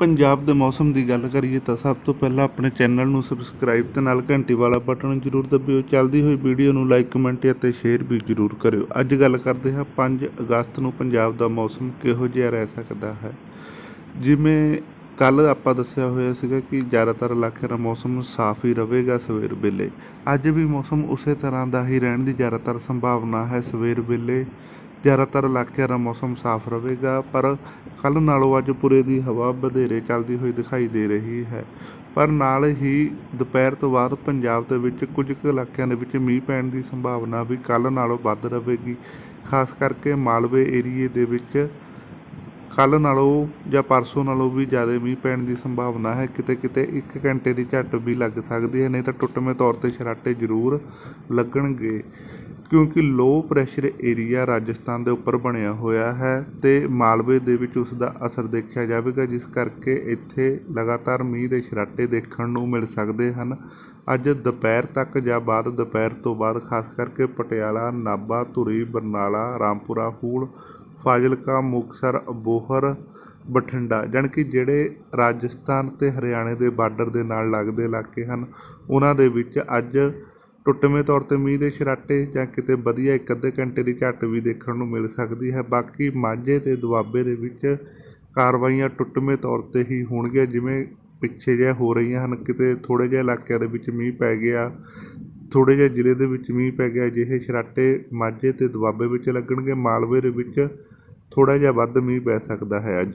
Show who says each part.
Speaker 1: ਪੰਜਾਬ ਦੇ ਮੌਸਮ ਦੀ ਗੱਲ ਕਰੀਏ ਤਾਂ ਸਭ ਤੋਂ ਪਹਿਲਾਂ ਆਪਣੇ ਚੈਨਲ ਨੂੰ ਸਬਸਕ੍ਰਾਈਬ ਤੇ ਨਾਲ ਘੰਟੀ ਵਾਲਾ ਬਟਨ ਜ਼ਰੂਰ ਦਬਿਓ। ਚੱਲਦੀ ਹੋਈ ਵੀਡੀਓ ਨੂੰ ਲਾਈਕ ਕਮੈਂਟ ਅਤੇ ਸ਼ੇਅਰ ਵੀ ਜ਼ਰੂਰ ਕਰਿਓ। ਅੱਜ ਗੱਲ ਕਰਦੇ ਹਾਂ 5 ਅਗਸਤ ਨੂੰ ਪੰਜਾਬ ਦਾ ਮੌਸਮ ਕਿਹੋ ਜਿਹਾ ਰਹਿ ਸਕਦਾ ਹੈ। ਜਿਵੇਂ ਕੱਲ ਆਪਾਂ ਦੱਸਿਆ ਹੋਇਆ ਸੀਗਾ ਕਿ ਜ਼ਿਆਦਾਤਰ ਇਲਾਕਿਆਂ ਦਾ ਮੌਸਮ ਸਾਫ਼ ਹੀ ਰਹੇਗਾ ਸਵੇਰ ਵੇਲੇ। ਅੱਜ ਵੀ ਮੌਸਮ ਉਸੇ ਤਰ੍ਹਾਂ ਦਾ ਹੀ ਰਹਿਣ ਦੀ ਜ਼ਿਆਦਾਤਰ ਸੰਭਾਵਨਾ ਹੈ ਸਵੇਰ ਵੇਲੇ। ਜ਼ਿਆਦਾਤਰ ਇਲਾਕਿਆਂ ਦਾ ਮੌਸਮ ਸਾਫ਼ ਰਹੇਗਾ, ਪਰ ਕੱਲ੍ਹ ਨਾਲੋਂ ਅੱਜ ਪੂਰੇ ਦੀ ਹਵਾ ਵਧੇਰੇ ਚੱਲਦੀ ਹੋਈ ਦਿਖਾਈ ਦੇ ਰਹੀ ਹੈ। ਪਰ ਨਾਲ ਹੀ ਦੁਪਹਿਰ ਤੋਂ ਬਾਅਦ ਪੰਜਾਬ ਦੇ ਵਿੱਚ ਕੁਝ ਕੁ ਇਲਾਕਿਆਂ ਦੇ ਵਿੱਚ ਮੀਂਹ ਪੈਣ ਦੀ ਸੰਭਾਵਨਾ ਵੀ ਕੱਲ੍ਹ ਨਾਲੋਂ ਵੱਧ ਰਹੇਗੀ। ਖਾਸ ਕਰਕੇ ਮਾਲਵੇ ਏਰੀਏ ਦੇ ਵਿੱਚ ਕੱਲ੍ਹ ਨਾਲੋਂ ਜਾਂ ਪਰਸੋਂ ਨਾਲੋਂ ਵੀ ਜ਼ਿਆਦਾ ਮੀਂਹ ਪੈਣ ਦੀ ਸੰਭਾਵਨਾ ਹੈ। ਕਿਤੇ ਕਿਤੇ 1 ਘੰਟੇ ਦੀ ਝੱਟ ਵੀ ਲੱਗ ਸਕਦੀ ਹੈ, ਨਹੀਂ ਤਾਂ ਟੁੱਟਵੇਂ ਤੌਰ ਤੇ ਛਰਾਟੇ ਜ਼ਰੂਰ ਲੱਗਣਗੇ। ਕਿਉਂਕਿ ਲੋ ਪ੍ਰੈਸ਼ਰ ਏਰੀਆ ਰਾਜਸਥਾਨ ਦੇ ਉੱਪਰ ਬਣਿਆ ਹੋਇਆ ਹੈ ਤੇ ਮਾਲਵੇ ਦੇ ਵਿੱਚ ਉਸ ਦਾ ਅਸਰ ਦੇਖਿਆ ਜਾਵੇਗਾ, ਜਿਸ ਕਰਕੇ ਇੱਥੇ ਲਗਾਤਾਰ ਮੀਂਹ ਦੇ ਛਰਾਟੇ ਦੇਖਣ ਨੂੰ ਮਿਲ ਸਕਦੇ ਹਨ। ਅੱਜ ਦੁਪਹਿਰ ਤੱਕ ਜਾਂ ਬਾਅਦ ਦੁਪਹਿਰ ਤੋਂ ਬਾਅਦ, ਖਾਸ ਕਰਕੇ ਪਟਿਆਲਾ, ਨਾਭਾ, ਧੁਰੀ, ਬਰਨਾਲਾ, ਰਾਮਪੁਰਾ ਫੂਲ ਫਾਜ਼ਿਲਕਾ, ਮੁਕਤਸਰ ਅਬੋਹਰ ਬਠਿੰਡਾ, ਜਾਣੀ ਕਿ ਜਿਹੜੇ ਰਾਜਸਥਾਨ ਤੇ ਹਰਿਆਣੇ ਦੇ ਬਾਰਡਰ ਦੇ ਨਾਲ ਲੱਗਦੇ ਇਲਾਕੇ ਹਨ, ਉਹਨਾਂ ਦੇ ਵਿੱਚ ਅੱਜ ਟੁੱਟਵੇਂ ਤੌਰ ਤੇ ਮੀਂਹ ਦੇ ਛਰਾਟੇ ਜਾਂ ਕਿਤੇ ਵਧੀਆ ਇੱਕ ਅੱਧੇ ਘੰਟੇ ਦੀ ਝੱਟ ਵੀ ਦੇਖਣ ਨੂੰ ਮਿਲ ਸਕਦੀ ਹੈ। ਬਾਕੀ ਮਾਝੇ ਤੇ ਦੁਆਬੇ ਦੇ ਵਿੱਚ ਕਾਰਵਾਈਆਂ ਟੁੱਟਵੇਂ ਤੌਰ ਤੇ ਹੀ ਹੋਣਗੀਆਂ, ਜਿਵੇਂ ਪਿੱਛੇ ਜਿਹੇ ਹੋ ਰਹੀਆਂ ਹਨ, ਕਿਤੇ ਥੋੜ੍ਹੇ ਜਿਹੇ ਇਲਾਕਿਆਂ ਦੇ ਵਿੱਚ ਮੀਂਹ ਪੈ ਗਿਆ ਥੋੜ੍ਹੇ ਜਿਹੇ ਜ਼ਿਲ੍ਹੇ ਦੇ ਵਿੱਚ ਮੀਂਹ ਪੈ ਗਿਆ, ਅਜਿਹੇ ਛਰਾਟੇ ਮਾਝੇ ਅਤੇ ਦੁਆਬੇ ਵਿੱਚ ਲੱਗਣਗੇ। ਮਾਲਵੇ ਦੇ ਵਿੱਚ ਥੋੜ੍ਹਾ ਜਿਹਾ ਵੱਧ ਮੀਂਹ ਪੈ ਸਕਦਾ ਹੈ ਅੱਜ।